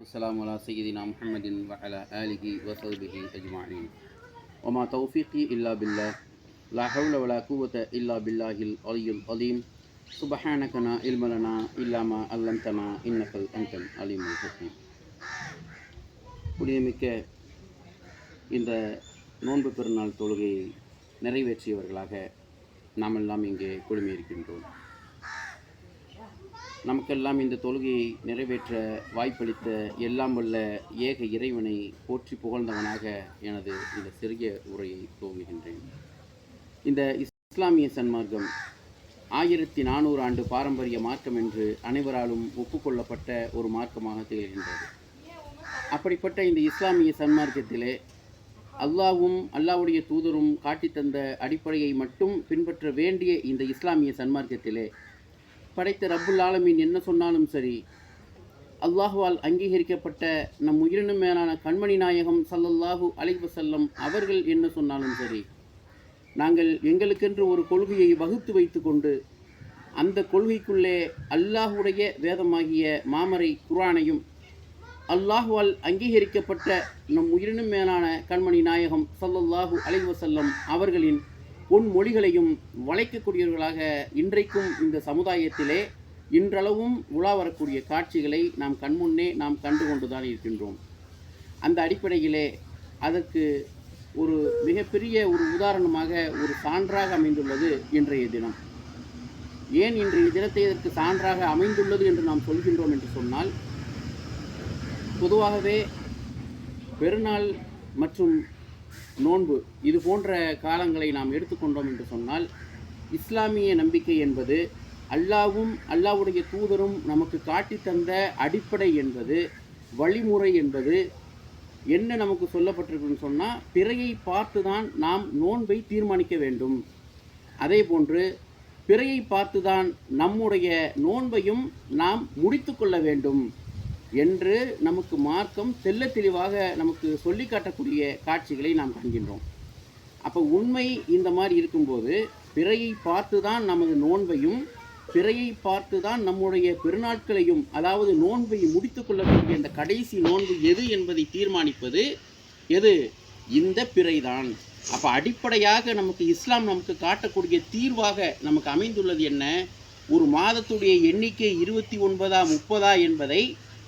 السلام على سيدنا محمد وعلى آله وصحبه أجمعين وما توفيقي إلا بالله لا حول ولا قوة إلا بالله العلي العظيم سبحانك لا علم لنا إلا ما علمتنا إنك أنت العليم الحكيم புனிதமிக்க இந்த நோன்பு பெருநாள் தொழுகையை நிறைவேற்றியவர்களாக நாம் எல்லாம் இங்கே குழுமியிருக்கின்றோம் நமக்கெல்லாம் இந்த தொழுகையை நிறைவேற்ற வாய்ப்பளித்த எல்லாம் வல்ல ஏக இறைவனை போற்றி புகழ்ந்தவனாக எனது இந்த சிறிய உரையை துவங்குகின்றேன். இந்த இஸ்லாமிய சன்மார்க்கம் ஆயிரத்தி நானூறு ஆண்டு பாரம்பரிய மார்க்கம் என்று அனைவராலும் ஒப்புக்கொள்ளப்பட்ட ஒரு மார்க்கமாக திகழ்கின்றது. அப்படிப்பட்ட இந்த இஸ்லாமிய சன்மார்க்கத்திலே அல்லாவும் அல்லாவுடைய தூதரும் காட்டித் தந்த அடிப்படையை மட்டும் பின்பற்ற வேண்டிய இந்த இஸ்லாமிய சன்மார்க்கத்திலே படைத்த ரப்புல் ஆலமீன் என்ன சொன்னாலும் சரி அல்லாஹுவால் அங்கீகரிக்கப்பட்ட நம் உயிரினும் மேலான கண்மணி நாயகம் சல்லல்லாஹு அலைஹி அவர்கள் என்ன சொன்னாலும் சரி நாங்கள் எங்களுக்கென்று ஒரு கொள்கையை வகுத்து வைத்துக்கொண்டு அந்த கொள்கைக்குள்ளே அல்லாஹுடைய வேதமாகிய மாமரை குரானையும் அல்லாஹுவால் அங்கீகரிக்கப்பட்ட நம் உயிரினும் மேலான கண்மணி நாயகம் சல்லல்லாஹு அலைவசல்லம் அவர்களின் பொன் மொழிகளையும் வளைக்கக்கூடியவர்களாக இன்றைக்கும் இந்த சமுதாயத்திலே இன்றளவும் உலா வரக்கூடிய காட்சிகளை நாம் கண்முன்னே நாம் கண்டு கொண்டுதான் இருக்கின்றோம். அந்த அடிப்படையிலே அதற்கு ஒரு மிகப்பெரிய ஒரு உதாரணமாக ஒரு சான்றாக அமைந்துள்ளது இன்றைய தினம். ஏன் இன்றைய தினத்தை இதற்கு சான்றாக அமைந்துள்ளது என்று நாம் சொல்கின்றோம் என்று சொன்னால் பொதுவாகவே பெருநாள் மற்றும் நோன்பு. இது போன்ற காலங்களை நாம் எடுத்துக்கொண்டோம் என்று சொன்னால் இஸ்லாமிய நம்பிக்கை என்பது அல்லாவும் அல்லாவுடைய தூதரும் நமக்கு காட்டி தந்த அடிப்படை என்பது வழிமுறை என்பது என்ன நமக்கு சொல்லப்பட்டிருக்குன்னு சொன்னால் பிறையை பார்த்து தான் நாம் நோன்பை தீர்மானிக்க வேண்டும். அதே போன்று பிறையை பார்த்து தான் நம்முடைய நோன்பையும் நாம் முடித்து கொள்ள வேண்டும். என்று நமக்கு மார்க்கம் தெள்ள தெளிவாக நமக்கு சொல்லி காட்டக்கூடிய காட்சிகளை நாம் காண்கின்றோம். அப்போ உண்மை இந்த மாதிரி இருக்கும்போது பிறையை பார்த்து தான் நமது நோன்பையும் பிறையை பார்த்து தான் நம்முடைய பெருநாட்களையும் அதாவது நோன்பை முடித்து கொள்ளக்கூடிய அந்த கடைசி நோன்பு எது என்பதை தீர்மானிப்பது எது? இந்த பிறைதான். அப்போ அடிப்படையாக நமக்கு இஸ்லாம் நமக்கு காட்டக்கூடிய தீர்வாக நமக்கு அமைந்துள்ளது என்ன? ஒரு மாதத்துடைய எண்ணிக்கை இருபத்தி ஒன்பதா முப்பதா என்பதை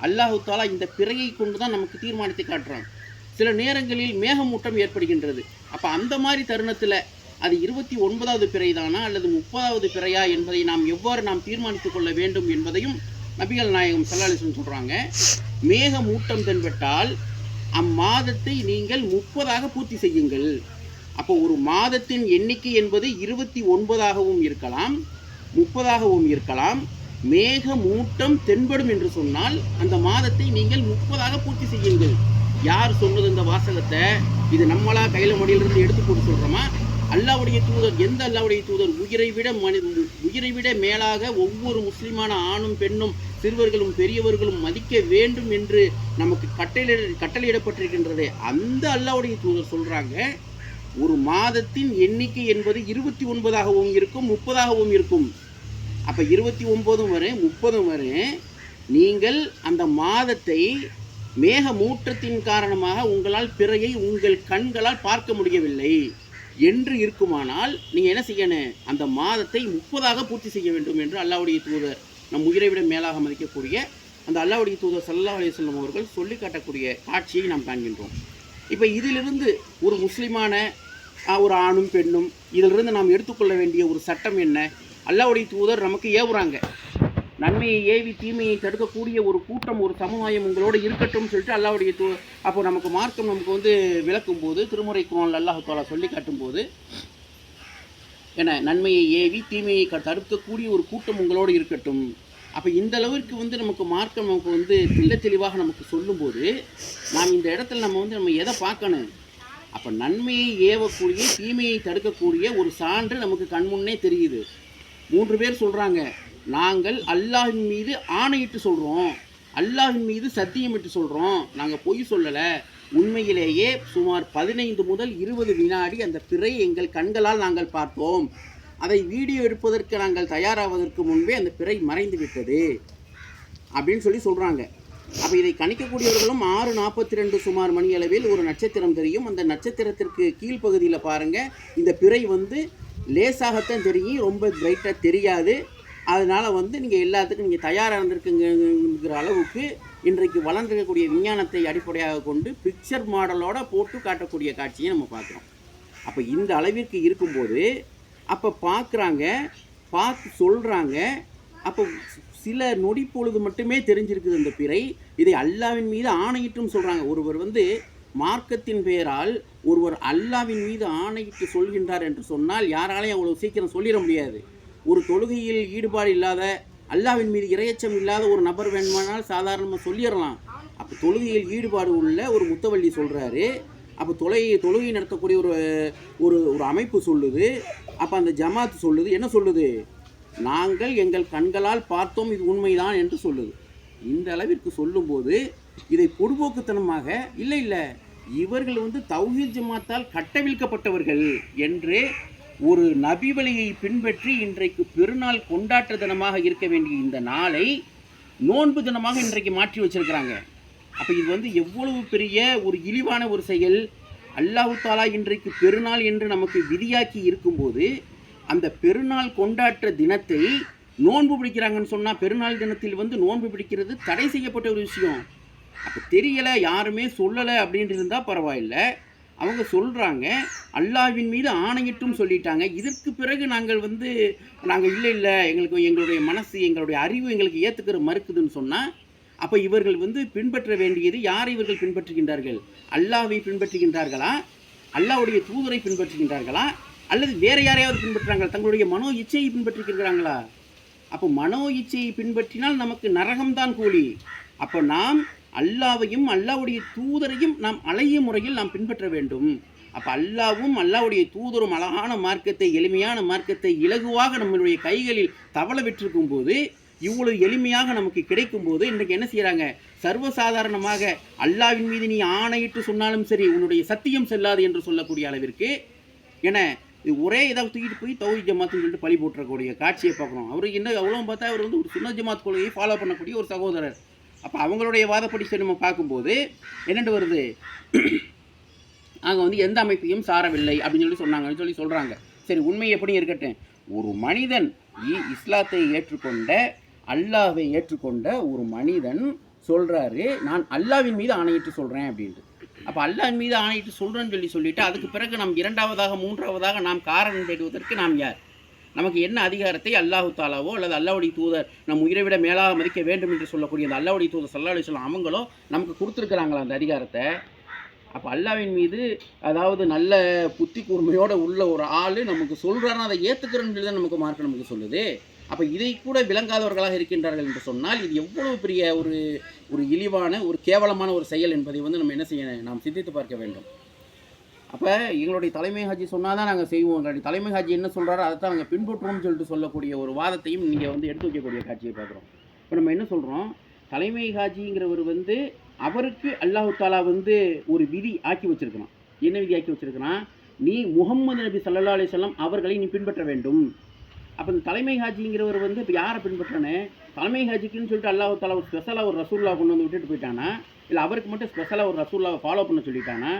அல்லாஹு தாலா இந்த பிறையை கொண்டு தான் நமக்கு தீர்மானித்து காட்டுறான். சில நேரங்களில் மேகமூட்டம் ஏற்படுகின்றது. அப்போ அந்த மாதிரி தருணத்தில் அது இருபத்தி ஒன்பதாவது பிறைதானா அல்லது முப்பதாவது பிறையா என்பதை நாம் எவ்வாறு நாம் தீர்மானித்துக் கொள்ள வேண்டும் என்பதையும் நபிகள் நாயகம் சல்லாலிசன் சொல்கிறாங்க மேகமூட்டம் தென்பட்டால் அம்மாதத்தை நீங்கள் முப்பதாக பூர்த்தி செய்யுங்கள். அப்போ ஒரு மாதத்தின் எண்ணிக்கை என்பது இருபத்தி ஒன்பதாகவும் இருக்கலாம் முப்பதாகவும் இருக்கலாம். மேகமூட்டம் தென்படும் என்று சொன்னால் அந்த மாதத்தை நீங்கள் முப்பதாக பூர்த்தி செய்யுங்கள். யார் சொன்னது இந்த வாசகத்தை? இது நம்மளா கையில மடியிலிருந்து எடுத்து போட்டு சொல்றோமா? அல்லாவுடைய தூதர் எந்த அல்லாவுடைய தூதர்? உயிரை விட மனி உயிரை விட மேலாக ஒவ்வொரு முஸ்லிமான ஆணும் பெண்ணும் சிறுவர்களும் பெரியவர்களும் மதிக்க வேண்டும் என்று நமக்கு கட்டளை கட்டளையிடப்பட்டிருக்கின்றதே. அந்த அல்லாவுடைய தூதர் சொல்றாங்க ஒரு மாதத்தின் எண்ணிக்கை என்பது இருபத்தி ஒன்பதாகவும் இருக்கும் முப்பதாகவும் இருக்கும். அப்போ இருபத்தி ஒம்போதும் வரும் முப்பதும் வரும் நீங்கள் அந்த மாதத்தை மேக மூற்றத்தின் காரணமாக உங்களால் பிறையை உங்கள் கண்களால் பார்க்க முடியவில்லை என்று இருக்குமானால் நீங்கள் என்ன செய்யணும்? அந்த மாதத்தை முப்பதாக பூர்த்தி செய்ய வேண்டும் என்று அல்லாவுடைய தூதர் நம் உயிரை விட மேலாக மதிக்கக்கூடிய அந்த அல்லாவுடைய தூதர் சல்லா அலிஸ்லம் அவர்கள் சொல்லி காட்டக்கூடிய காட்சியை நாம் காண்கின்றோம். இப்போ இதிலிருந்து ஒரு முஸ்லிமான ஒரு ஆணும் பெண்ணும் இதிலிருந்து நாம் எடுத்துக்கொள்ள வேண்டிய ஒரு சட்டம் என்ன? அல்லாவுடைய தூதர் நமக்கு ஏவுறாங்க. நன்மையை ஏவி தீமையை தடுக்கக்கூடிய ஒரு கூட்டம் ஒரு சமுதாயம் உங்களோட இருக்கட்டும் சொல்லிட்டு அல்லாவுடைய தூ அப்போ நமக்கு மார்க்கம் நமக்கு வந்து விளக்கும் போது திருமுறை குரான் அல்லாஹாலா சொல்லி காட்டும்போது ஏன்னா நன்மையை ஏவி தீமையை க தடுக்கக்கூடிய ஒரு கூட்டம் உங்களோடு இருக்கட்டும். அப்போ இந்த அளவிற்கு வந்து நமக்கு மார்க்கம் நமக்கு வந்து தெள்ள தெளிவாக நமக்கு சொல்லும்போது நாம் இந்த இடத்துல நம்ம வந்து நம்ம எதை பார்க்கணும்? அப்போ நன்மையை ஏவக்கூடிய தீமையை தடுக்கக்கூடிய ஒரு சான்று நமக்கு கண்முன்னே தெரியுது. மூன்று பேர் சொல்கிறாங்க நாங்கள் அல்லாஹின் மீது ஆணையிட்டு சொல்கிறோம் அல்லாஹின் மீது சத்தியமிட்டு சொல்கிறோம் நாங்கள் பொய் சொல்லலை. உண்மையிலேயே சுமார் பதினைந்து முதல் இருபது வினாடி அந்த பிறை எங்கள் கண்களால் நாங்கள் பார்த்தோம். அதை வீடியோ எடுப்பதற்கு நாங்கள் தயாராவதற்கு முன்பே அந்த பிறை மறைந்து விட்டது. அப்படின்னு சொல்லி சொல்கிறாங்க அப்போ இதை கணிக்கக்கூடியவர்களும் ஆறு நாற்பத்தி ரெண்டு சுமார் மணி அளவில் ஒரு நட்சத்திரம் தெரியும். அந்த நட்சத்திரத்திற்கு கீழ்ப்பகுதியில் பாருங்கள் இந்த பிறை வந்து லேசாகத்தான் தெரியும் ரொம்ப பிரைட்டாக தெரியாது. அதனால் வந்து நீங்கள் எல்லாத்துக்கும் நீங்கள் தயாராக இருந்திருக்குங்கிற அளவுக்கு இன்றைக்கு வளர்ந்துருக்கக்கூடிய விஞ்ஞானத்தை அடிப்படையாக கொண்டு பிக்சர் மாடலோட போட்டு காட்டக்கூடிய காட்சியை நம்ம பார்க்குறோம். அப்போ இந்த அளவிற்கு இருக்கும்போது அப்போ பார்க்குறாங்க பார்த்து சொல்கிறாங்க அப்போ சில நொடி பொழுது மட்டுமே தெரிஞ்சிருக்குது இந்த பிறை. இதை அல்லாவின் மீது ஆணையிட்டும் சொல்கிறாங்க ஒருவர் வந்து மார்க்கத்தின் பெயரால் ஒருவர் அல்லாவின் மீது ஆணையிட்டு சொல்கின்றார் என்று சொன்னால் யாராலையும் அவ்வளோ சீக்கிரம் சொல்லிட முடியாது. ஒரு தொழுகையில் ஈடுபாடு இல்லாத அல்லாவின் மீது இரையச்சம் இல்லாத ஒரு நபர் வேணுமானால் சாதாரணமாக சொல்லிடலாம். அப்போ தொழுகையில் ஈடுபாடு உள்ள ஒரு முத்தவள்ளி சொல்கிறாரு அப்போ தொலை தொழுகை நடத்தக்கூடிய ஒரு ஒரு ஒரு அமைப்பு சொல்லுது. அப்போ அந்த ஜமாத் சொல்லுது. என்ன சொல்லுது? நாங்கள் எங்கள் கண்களால் பார்த்தோம் இது உண்மைதான் என்று சொல்லுது. இந்த அளவிற்கு சொல்லும்போது இதை பொதுபோக்குத்தனமாக இல்லை இல்லை. இவர்கள் வந்து தௌஹீத் ஜமாத்தால் கட்டவிழ்க்கப்பட்டவர்கள் என்று ஒரு நபி வழியை பின்பற்றி இன்றைக்கு பெருநாள் கொண்டாட்ட தினமாக இருக்க வேண்டிய இந்த நாளை நோன்பு தினமாக இன்றைக்கு மாற்றி வச்சிருக்கிறாங்க. அப்போ இது வந்து எவ்வளவு பெரிய ஒரு இழிவான ஒரு செயல். அல்லாஹு தாலா இன்றைக்கு பெருநாள் என்று நமக்கு விதியாக்கி இருக்கும்போது அந்த பெருநாள் கொண்டாட்ட தினத்தை நோன்பு பிடிக்கிறாங்கன்னு சொன்னால் பெருநாள் தினத்தில் வந்து நோன்பு பிடிக்கிறது தடை செய்யப்பட்ட ஒரு விஷயம். அப்போ தெரியலை யாருமே சொல்லலை அப்படின்ட்டு இருந்தால் பரவாயில்லை. அவங்க சொல்கிறாங்க அல்லாஹ்வின் மீது ஆணையிட்டும் சொல்லிட்டாங்க. இதற்கு பிறகு நாங்கள் வந்து நாங்கள் இல்லை இல்லை எங்களுக்கு எங்களுடைய மனசு எங்களுடைய அறிவு எங்களுக்கு ஏற்றுக்கிற மறுக்குதுன்னு சொன்னால் அப்போ இவர்கள் வந்து பின்பற்ற வேண்டியது யாரை இவர்கள் பின்பற்றுகின்றார்கள்? அல்லாவை பின்பற்றுகின்றார்களா? அல்லாஹ்வுடைய தூதரை பின்பற்றுகின்றார்களா? அல்லது வேறு யாரையாவது பின்பற்றுறாங்களா தங்களுடைய மனோ இச்சையை பின்பற்றுகின்றாங்களா அப்போ மனோ இச்சையை பின்பற்றினால் நமக்கு நரகம்தான் கூலி. அப்போ நாம் அல்லாவையும் அல்லாவுடைய தூதரையும் நாம் அலைய முறையில் நாம் பின்பற்ற வேண்டும். அப்போ அல்லாவும் அல்லாவுடைய தூதரும் அழகான மார்க்கத்தை எளிமையான மார்க்கத்தை இலகுவாக நம்மளுடைய கைகளில் தவள விட்டிருக்கும் போது இவ்வளவு எளிமையாக நமக்கு கிடைக்கும் போது இன்றைக்கு என்ன செய்கிறாங்க சர்வசாதாரணமாக அல்லாவின் மீது நீ ஆணையிட்டு சொன்னாலும் சரி உன்னுடைய சத்தியம் செல்லாது என்று சொல்லக்கூடிய அளவிற்கு என இது ஒரே இதாக தூக்கிட்டு போய் தௌஹி ஜமாத்துன்னு சொல்லிட்டு பழி போட்டுறக்கூடிய காட்சியை பார்க்குறோம் அவருக்கு என்ன அவ்வளோ பார்த்தா அவர் வந்து ஒரு சுன்ன ஜமாத் கொள்கையை ஃபாலோ பண்ணக்கூடிய ஒரு சகோதரர். அப்போ அவங்களுடைய வாதப்படி சரி நம்ம பார்க்கும்போது என்னென்று வருது? நாங்கள் வந்து எந்த அமைப்பையும் சாரவில்லை அப்படின்னு சொல்லி சொன்னாங்கன்னு சொல்லி சொல்கிறாங்க சரி உண்மை எப்படி இருக்கட்டும்? ஒரு மனிதன் இ- இஸ்லாத்தை ஏற்றுக்கொண்ட அல்லாவை ஏற்றுக்கொண்ட ஒரு மனிதன் சொல்கிறாரு நான் அல்லாவின் மீது ஆணையிட்டு சொல்கிறேன் அப்படின்ட்டு. அப்போ அல்லாவின் மீது ஆணையிட்டு சொல்கிறேன்னு சொல்லி சொல்லிவிட்டு அதுக்கு பிறகு நாம் இரண்டாவதாக மூன்றாவதாக நாம் காரணம் தேடுவதற்கு நாம் யார்? நமக்கு என்ன அதிகாரத்தை அல்லாஹு தாலாவோ அல்லது அல்லாவுடைய தூதர் நம் உயிரை விட மேலாக மதிக்க வேண்டும் என்று சொல்லக்கூடிய அந்த அல்லாவுடைய தூதர் சல்லா அலிஸ்லாம் அவங்களோ நமக்கு கொடுத்துருக்குறாங்களா அந்த அதிகாரத்தை? அப்போ அல்லாவின் மீது அதாவது நல்ல புத்தி கூர்மையோடு உள்ள ஒரு ஆள் நமக்கு சொல்கிறாருன்னா அதை ஏற்றுக்கிறோன்னு தான் நமக்கு மார்க் நமக்கு சொல்லுது. அப்போ இதை கூட விளங்காதவர்களாக இருக்கின்றார்கள் என்று சொன்னால் இது எவ்வளவு பெரிய ஒரு ஒரு இழிவான ஒரு கேவலமான ஒரு செயல் என்பதை வந்து நம்ம என்ன செய்ய நாம் சிந்தித்து பார்க்க வேண்டும். அப்போ எங்களுடைய தலைமை ஹாஜி சொன்னால் தான் நாங்கள் செய்வோம். எங்களுடைய தலைமை ஹாஜி என்ன சொல்கிறாரோ அதை தான் நாங்கள் பின்பற்றுவோம்னு சொல்லிட்டு சொல்லக்கூடிய ஒரு வாதத்தையும் நீங்கள் வந்து எடுத்து வைக்கக்கூடிய காட்சியை பார்க்குறோம். இப்போ நம்ம என்ன சொல்கிறோம் தலைமை ஹாஜிங்கிறவர் வந்து அவருக்கு அல்லாஹு தாலா வந்து ஒரு விதி ஆக்கி வச்சிருக்கிறான். என்ன விதி ஆக்கி வச்சிருக்கிறான்? நீ முகமது நபி சல்லா அலி வஸல்லம் அவர்களை நீ பின்பற்ற வேண்டும். அப்போ இந்த தலைமை ஹாஜிங்கிறவர் வந்து இப்போ யாரை பின்பற்றானே? தலைமை ஹாஜிக்குன்னு சொல்லிட்டு அல்லாஹு தாலா ஒரு ஸ்பெஷலாக ஒரு ரசூல்லா கொண்டு வந்து விட்டுட்டு போயிட்டானா? இல்லை அவருக்கு மட்டும் ஸ்பெஷலாக ஒரு ரசூல்லாவை ஃபாலோ பண்ண சொல்லிட்டானா?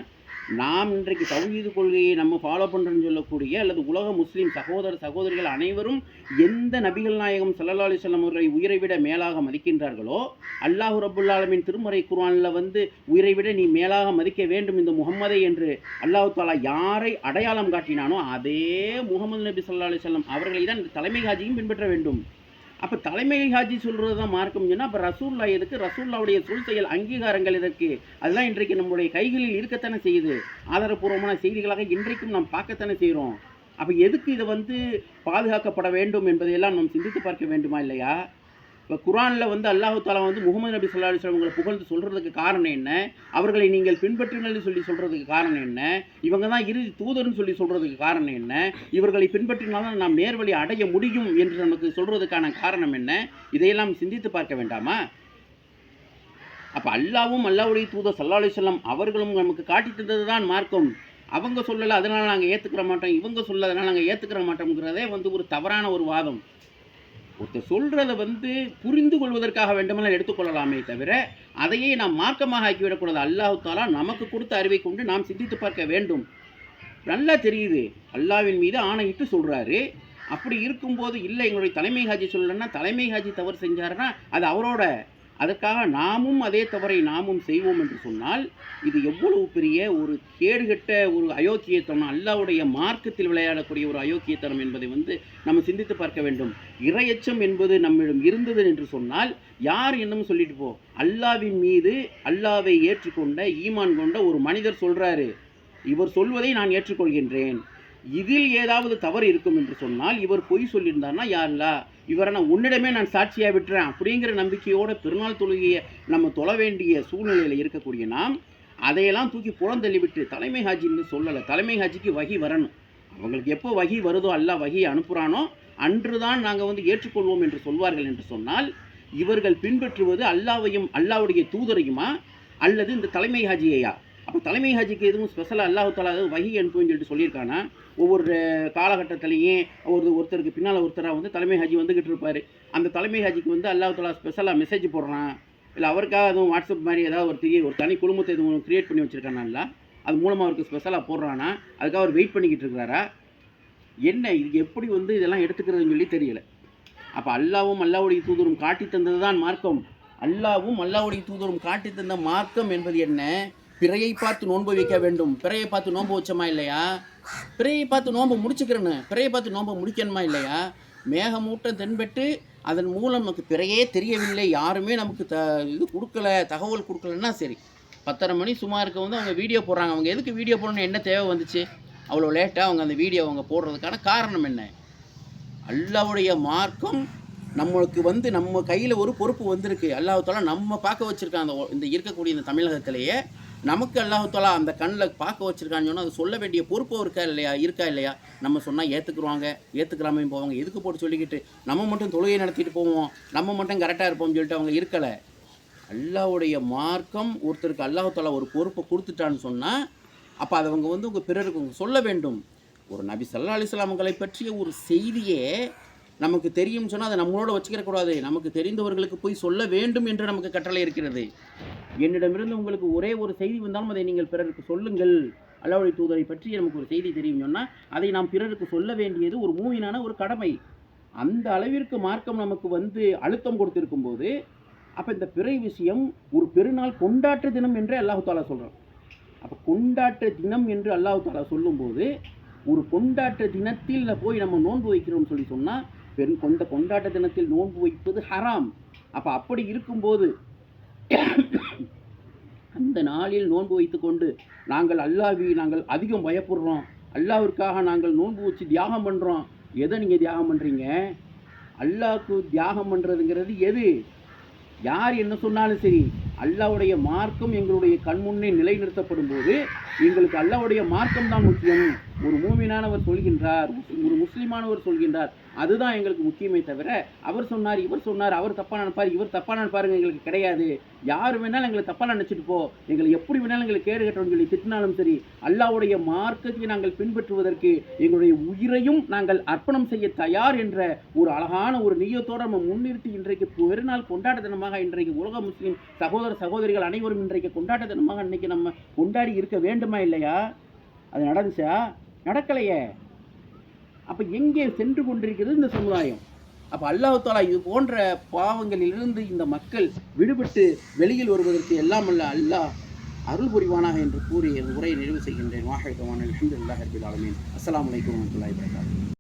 நாம் இன்றைக்கு தௌஹீது கொள்கையை நம்ம ஃபாலோ பண்ணுறோன்னு சொல்லக்கூடிய அல்லது உலக முஸ்லீம் சகோதர சகோதரிகள் அனைவரும் எந்த நபிகள் நாயகம் ஸல்லல்லாஹு அலைஹி அவர்களை உயிரை விட மேலாக மதிக்கின்றார்களோ அல்லாஹு ரபுல்லாலமின் திருமறை குர்ஆனில் வந்து உயிரை விட நீ மேலாக மதிக்க வேண்டும் இந்த முகம்மதை என்று அல்லாஹு தாலா யாரை அடையாளம் காட்டினானோ அதே முகமது நபி ஸல்லல்லாஹு அலைஹி அவர்களை தான் இந்த தலைமை ஹாஜியும் பின்பற்ற வேண்டும். அப்போ தலைமை ஹாஜி சொல்கிறது தான் மார்க்கம் சொன்னால் அப்போ ரசூல்லா எதுக்கு? ரசூல்லாவுடைய சொல் செயல் அங்கீகாரங்கள் எதற்கு? அதெல்லாம் இன்றைக்கு நம்முடைய கைகளில் இருக்கத்தானே செய்யுது. ஆதாரபூர்வமான செய்திகளாக இன்றைக்கும் நாம் பார்க்கத்தானே செய்கிறோம் அப்போ எதுக்கு இதை வந்து பாதுகாக்கப்பட வேண்டும் என்பதையெல்லாம் நாம் சிந்தித்து பார்க்க வேண்டுமா இல்லையா? இப்போ குரானில் வந்து அல்லாஹு தாலா வந்து முகமது நபி சொல்லா அலைஹி உங்களை புகழ்ந்து சொல்கிறதுக்கு காரணம் என்ன? அவர்களை நீங்கள் பின்பற்றுங்கள்னு சொல்லி சொல்கிறதுக்கு காரணம் என்ன? இவங்க தான் இறுதி தூதர்னு சொல்லி சொல்கிறதுக்கு காரணம் என்ன? இவர்களை பின்பற்றினால்தான் நாம் நேர்வழி அடைய முடியும் என்று நமக்கு சொல்கிறதுக்கான காரணம் என்ன? இதையெல்லாம் சிந்தித்து பார்க்க வேண்டாமா? அப்போ அல்லாவும் அல்லாவுடைய தூதர் சல்லா அலிஸ்லாம் அவர்களும் நமக்கு காட்டி தந்தது தான் மார்க்கம். அவங்க சொல்லலை அதனால் நாங்கள் ஏற்றுக்கிற மாட்டோம். இவங்க சொல்லலை அதனால் நாங்கள் ஏற்றுக்கிற மாட்டோங்கிறதே வந்து ஒரு தவறான ஒரு வாதம். ஒருத்தர் சொல்கிறத வந்து புரிந்து கொள்வதற்காக வேண்டுமெல்லாம் எடுத்துக்கொள்ளலாமே தவிர அதையே நாம் மார்க்கமாக ஆக்கிவிடக்கூடாது. அல்லாஹு தாலா நமக்கு கொடுத்த அறிவை கொண்டு நாம் சிந்தித்து பார்க்க வேண்டும். நல்லா தெரியுது. அல்லாவின் மீது ஆணையிட்டு சொல்கிறாரு அப்படி இருக்கும்போது இல்லை எங்களுடைய தலைமை ஹாஜி சொல்லலைன்னா தலைமை ஹாஜி தவறு செஞ்சாருன்னா அது அவரோட அதற்காக நாமும் அதே தவறை நாமும் செய்வோம் என்று சொன்னால் இது எவ்வளவு பெரிய ஒரு கேடுகட்ட ஒரு அயோக்கியத்தனம் அல்லாவுடைய மார்க்கத்தில் விளையாடக்கூடிய ஒரு அயோக்கியத்தனம் என்பதை வந்து நம்ம சிந்தித்து பார்க்க வேண்டும். இரையச்சம் என்பது நம்மிடம் இருந்தது என்று சொன்னால் யார் என்னும் சொல்லிட்டு போ அல்லாவின் மீது அல்லாவை ஏற்றுக்கொண்ட ஈமான் கொண்ட ஒரு மனிதர் சொல்கிறாரு இவர் சொல்வதை நான் ஏற்றுக்கொள்கின்றேன். இதில் ஏதாவது தவறு இருக்கும் என்று சொன்னால் இவர் பொய் சொல்லியிருந்தார்னா யாருலா இவரை நான் உன்னிடமே நான் சாட்சியாக விட்டுறேன் அப்படிங்கிற நம்பிக்கையோட பெருநாள் தொழுகையை நம்ம தொழ வேண்டிய சூழ்நிலையில் இருக்கக்கூடிய நாம் அதையெல்லாம் தூக்கி புறந்தள்ளி விட்டு தலைமை ஹாஜின்னு சொல்லலை. தலைமை ஹாஜிக்கு வகி வரணும். அவங்களுக்கு எப்போ வகி வருதோ அல்லாஹ் வகியை அனுப்புகிறானோ அன்று தான் நாங்கள் வந்து ஏற்றுக்கொள்வோம் என்று சொல்வார்கள் என்று சொன்னால் இவர்கள் பின்பற்றுவது அல்லாவையும் அல்லாவுடைய தூதரையுமா? அல்லது இந்த தலைமை ஹாஜியையா? தலைமை ஹாஜிக்கு எதுவும் ஸ்பெஷலாக அல்லாஹு தாலா வகி அனுப்புன்னு சொல்லிட்டு சொல்லியிருக்கானா? ஒவ்வொரு காலகட்டத்திலையும் ஒரு ஒருத்தருக்கு பின்னால் ஒருத்தராக வந்து தலைமை ஹாஜி வந்துக்கிட்டு இருப்பார். அந்த தலைமை ஹஜிக்கு வந்து அல்லாஹ் தாலா ஸ்பெஷலாக மெசேஜ் போடுறான்? இல்லை அவருக்காக எதுவும் வாட்ஸ்அப் மாதிரி ஏதாவது ஒரு தெரிய ஒரு தனி குடும்பத்தை எதுவும் க்ரியேட் பண்ணி வச்சுருக்கானா அது மூலமாக அவருக்கு ஸ்பெஷலாக போடுறானா? அதுக்காக அவர் வெயிட் பண்ணிக்கிட்டு இருக்கிறாரா என்ன இது எப்படி வந்து இதெல்லாம் எடுத்துக்கிறதுன்னு சொல்லி தெரியல. அப்போ அல்லாவும் அல்லாவுடைய தூதரும் காட்டி தந்தது தான் மார்க்கம். அல்லாவும் அல்லாவுடைய தூதரும் காட்டி தந்த மார்க்கம் என்பது என்ன? பிறையை பார்த்து நோன்பு வைக்க வேண்டும். பிறையை பார்த்து நோன்பு வச்சோமா இல்லையா? பிறையை பார்த்து நோன்பு முடிச்சுக்கிறேன்னு. பிறையை பார்த்து நோன்பு முடிக்கணுமா இல்லையா? மேகமூட்டம் தென்பட்டு அதன் மூலம் நமக்கு பிறையே தெரியவில்லை. யாருமே நமக்கு த இது கொடுக்கல தகவல் கொடுக்கலன்னா சரி. பத்தரை மணி சுமாருக்கு வந்து அவங்க வீடியோ போடுறாங்க. அவங்க எதுக்கு வீடியோ போடணும்னு என்ன தேவை வந்துச்சு? அவ்வளோ லேட்டாக அவங்க அந்த வீடியோ அவங்க போடுறதுக்கான காரணம் என்ன? அல்லாவுடைய மார்க்கம் நம்மளுக்கு வந்து நம்ம கையில் ஒரு பொறுப்பு வந்திருக்கு. அல்லாஹால நம்ம பார்க்க வச்சுருக்காங்க அந்த இந்த இருக்கக்கூடிய இந்த தமிழகத்திலேயே. நமக்கு அல்லாஹாலா அந்த கண்ணில் பார்க்க வச்சுருக்கான்னு சொன்னால் அது சொல்ல வேண்டிய பொறுப்பு இருக்கா இல்லையா இருக்கா இல்லையா? நம்ம சொன்னால் ஏற்றுக்குருவாங்க ஏற்றுக்கிறாமையும் போவாங்க. எதுக்கு போட்டு சொல்லிக்கிட்டு நம்ம மட்டும் தொழுகை நடத்திட்டு போவோம் நம்ம மட்டும் கரெக்டாக இருப்போம்னு சொல்லிட்டு அவங்க இருக்கலை. அல்லாஹ்வுடைய மார்க்கம் ஒருத்தருக்கு அல்லாஹாலா ஒரு பொறுப்பை கொடுத்துட்டான்னு சொன்னால் அப்போ அதை அவங்க வந்து உங்கள் பிறருக்கு சொல்ல வேண்டும். ஒரு நபி சல்லா அலிஸ்லாமங்களை பற்றிய ஒரு செய்தியே நமக்கு தெரியும் சொன்னால் அதை நம்மளோட வச்சுக்கிற கூடாது நமக்கு தெரிந்தவர்களுக்கு போய் சொல்ல வேண்டும் என்று நமக்கு கட்டளை இருக்கிறது. என்னிடமிருந்து உங்களுக்கு ஒரே ஒரு செய்தி வந்தாலும் அதை நீங்கள் பிறருக்கு சொல்லுங்கள். அல்லாவுடைய தூதரை பற்றி நமக்கு ஒரு செய்தி தெரியும் சொன்னால் அதை நாம் பிறருக்கு சொல்ல வேண்டியது ஒரு மூவினான ஒரு கடமை. அந்த அளவிற்கு மார்க்கம் நமக்கு வந்து அழுத்தம் கொடுத்திருக்கும் போது அப்போ இந்த பிறை விஷயம் ஒரு பெருநாள் கொண்டாட்ட தினம் என்றே அல்லாஹு தாலா சொல்கிறான் அப்போ கொண்டாட்ட தினம் என்று அல்லாஹு தாலா சொல்லும்போது ஒரு கொண்டாட்ட தினத்தில் போய் நம்ம நோன்பு வைக்கிறோம்னு சொல்லி சொன்னால் பெரும் கொண்ட கொண்டாட்ட தினத்தில் நோன்பு வைப்பது ஹராம். அப்போ அப்படி இருக்கும்போது இந்த நாளில் நோன்பு வைத்துக்கொண்டு நாங்கள் அல்லாவி நாங்கள் அதிகம் பயப்படுறோம். அல்லாவிற்காக நாங்கள் நோன்பு வச்சு தியாகம் பண்ணுறோம் எதை நீங்கள் தியாகம் பண்ணுறீங்க அல்லாவுக்கு தியாகம் பண்ணுறதுங்கிறது எது? யார் என்ன சொன்னாலும் சரி அல்லாவுடைய மார்க்கம் எங்களுடைய கண்முன்னே நிலைநிறுத்தப்படும் போது எங்களுக்கு அல்லாவுடைய மார்க்கம் தான் முக்கியம். ஒரு மூமினானவர் சொல்கின்றார் ஒரு முஸ்லீமானவர் சொல்கின்றார். அதுதான் எங்களுக்கு முக்கியமே தவிர அவர் சொன்னார் இவர் சொன்னார் அவர் தப்பாக நினைப்பார் இவர் தப்பாக நினைப்பாருங்க எங்களுக்கு கிடையாது. யார் வேணாலும் எங்களை தப்பாக நினச்சிட்டு போ எங்களை எப்படி வேணாலும் எங்களுக்கு கேடு கட்டணும்னு சொல்லி திட்டினாலும் சரி அல்லாவுடைய மார்க்கத்தை நாங்கள் பின்பற்றுவதற்கு எங்களுடைய உயிரையும் நாங்கள் அர்ப்பணம் செய்ய தயார் என்ற ஒரு அழகான ஒரு நீயத்தோடு நம்ம முன்னிறுத்தி இன்றைக்கு பெருநாள் கொண்டாட்ட தினமாக இன்றைக்கு உலக முஸ்லீம் சகோதர சகோதரிகள் அனைவரும் இன்றைக்கு கொண்டாட்ட தினமாக இன்றைக்கு நம்ம கொண்டாடி இருக்க வேண்டுமா இல்லையா? அது நடந்துச்சா? நடக்கலையே. அப்போ எங்கே சென்று கொண்டிருக்கிறது இந்த சமுதாயம்? அப்போ அல்லாஹ் தாலா இது போன்ற பாவங்களிலிருந்து இந்த மக்கள் விடுபட்டு வெளியில் வருவதற்கு எல்லாம் அல்ல அல்லாஹ் அருள் புரிவானாக என்று கூறி உரையை நிறைவு செய்கின்றேன். வாஹிதவான் அலமதுல்லாஹ் ரபில் ஆலமீன். அஸ்லாம் வலைக்கம் வரமத்துல்லாஹி வரகாத்து